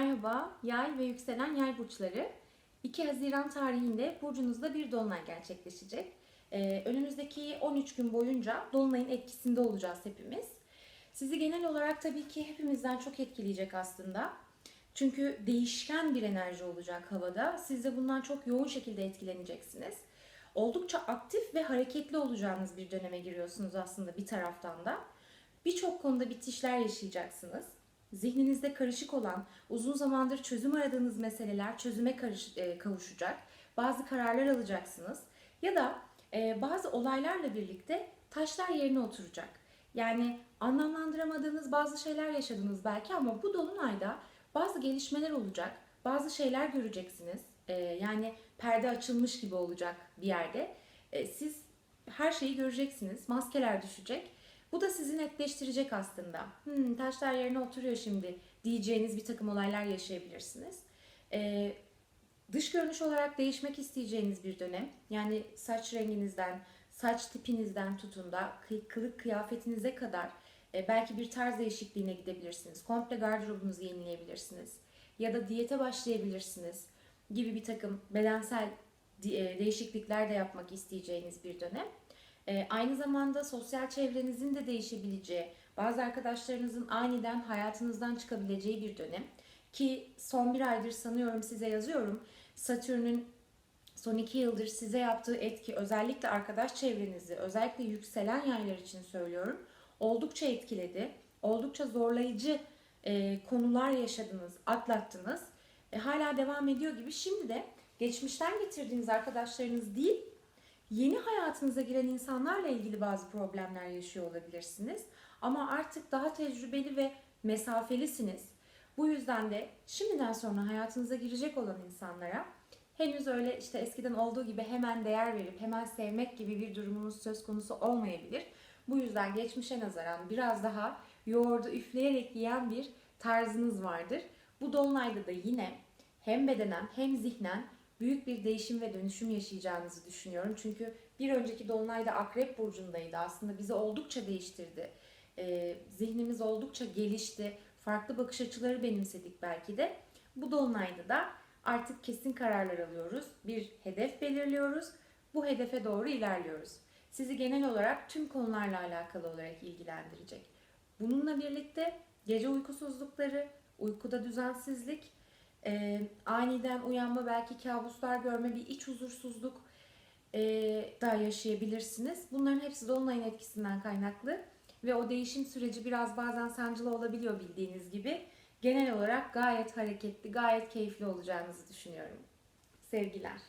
Merhaba, yay ve yükselen yay burçları. 2 Haziran tarihinde burcunuzda bir dolunay gerçekleşecek. Ee, önümüzdeki 13 gün boyunca dolunayın etkisinde olacağız hepimiz. Sizi genel olarak tabii ki hepimizden çok etkileyecek aslında. Çünkü değişken bir enerji olacak havada. Siz de bundan çok yoğun şekilde etkileneceksiniz. Oldukça aktif ve hareketli olacağınız bir döneme giriyorsunuz aslında bir taraftan da. Birçok konuda bitişler yaşayacaksınız. Zihninizde karışık olan, uzun zamandır çözüm aradığınız meseleler çözüme karış- e, kavuşacak. Bazı kararlar alacaksınız. Ya da e, bazı olaylarla birlikte taşlar yerine oturacak. Yani anlamlandıramadığınız bazı şeyler yaşadınız belki ama bu dolunayda bazı gelişmeler olacak. Bazı şeyler göreceksiniz. E, yani perde açılmış gibi olacak bir yerde. E, siz her şeyi göreceksiniz. Maskeler düşecek. Bu da sizi netleştirecek aslında. Hmm, taşlar yerine oturuyor şimdi diyeceğiniz bir takım olaylar yaşayabilirsiniz. Ee, dış görünüş olarak değişmek isteyeceğiniz bir dönem. Yani saç renginizden, saç tipinizden tutun da kı- kılık kıyafetinize kadar e, belki bir tarz değişikliğine gidebilirsiniz. Komple gardırobunuzu yenileyebilirsiniz. Ya da diyete başlayabilirsiniz gibi bir takım bedensel e, değişiklikler de yapmak isteyeceğiniz bir dönem. E, aynı zamanda sosyal çevrenizin de değişebileceği, bazı arkadaşlarınızın aniden hayatınızdan çıkabileceği bir dönem. Ki son bir aydır sanıyorum size yazıyorum. Satürn'ün son iki yıldır size yaptığı etki özellikle arkadaş çevrenizi, özellikle yükselen yaylar için söylüyorum. Oldukça etkiledi. Oldukça zorlayıcı e, konular yaşadınız, atlattınız. E, hala devam ediyor gibi. Şimdi de geçmişten getirdiğiniz arkadaşlarınız değil, yeni hayatınıza giren insanlarla ilgili bazı problemler yaşıyor olabilirsiniz. Ama artık daha tecrübeli ve mesafelisiniz. Bu yüzden de şimdiden sonra hayatınıza girecek olan insanlara henüz öyle işte eskiden olduğu gibi hemen değer verip hemen sevmek gibi bir durumunuz söz konusu olmayabilir. Bu yüzden geçmişe nazaran biraz daha yoğurdu üfleyerek yiyen bir tarzınız vardır. Bu dolunayda da yine hem bedenen hem zihnen büyük bir değişim ve dönüşüm yaşayacağınızı düşünüyorum. Çünkü bir önceki dolunayda Akrep Burcu'ndaydı. Aslında bizi oldukça değiştirdi. Ee, zihnimiz oldukça gelişti. Farklı bakış açıları benimsedik belki de. Bu dolunayda da artık kesin kararlar alıyoruz. Bir hedef belirliyoruz. Bu hedefe doğru ilerliyoruz. Sizi genel olarak tüm konularla alakalı olarak ilgilendirecek. Bununla birlikte gece uykusuzlukları, uykuda düzensizlik, e, aniden uyanma, belki kabuslar görme, bir iç huzursuzluk e, da yaşayabilirsiniz. Bunların hepsi dolunayın etkisinden kaynaklı ve o değişim süreci biraz bazen sancılı olabiliyor bildiğiniz gibi. Genel olarak gayet hareketli, gayet keyifli olacağınızı düşünüyorum. Sevgiler.